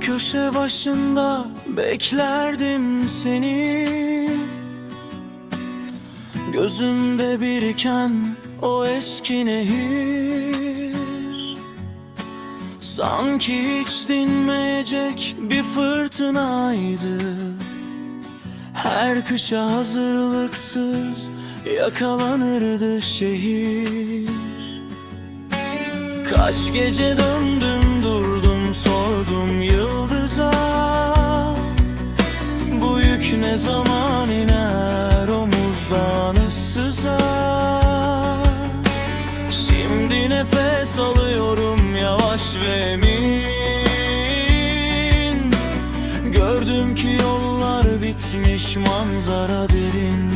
köşe başında beklerdim seni. Gözümde biriken o eski nehir. Sanki hiç dinmeyecek bir fırtınaydı. Her kışa hazırlıksız yakalanırdı şehir. Kaç gece döndüm bitmiş manzara derin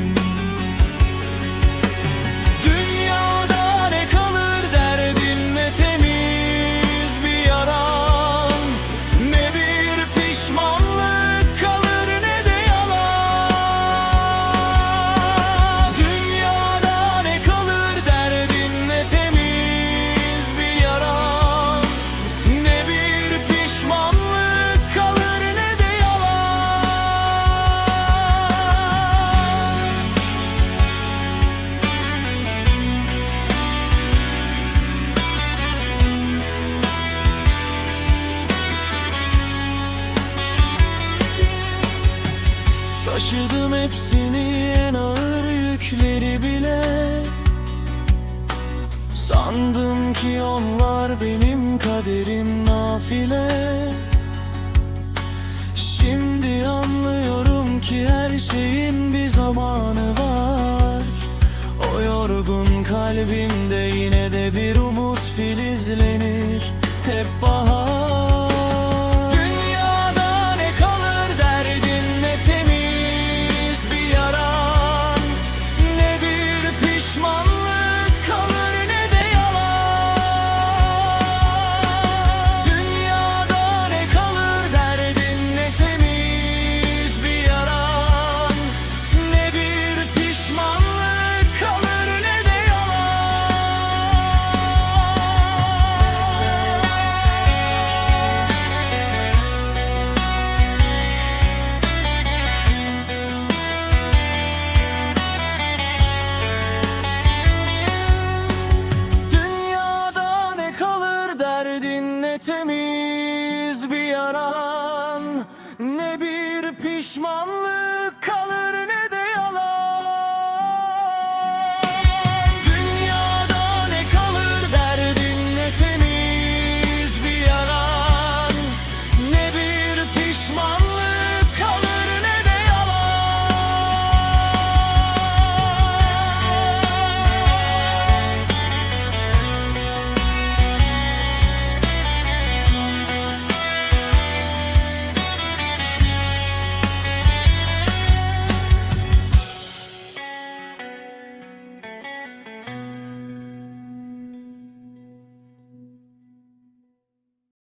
Taşıdım hepsini en ağır yükleri bile. Sandım ki onlar benim kaderim nafile. Şimdi anlıyorum ki her şeyin bir zamanı var. O yorgun kalbimde yine de bir umut filizlenir. Hep bahar pişmanlık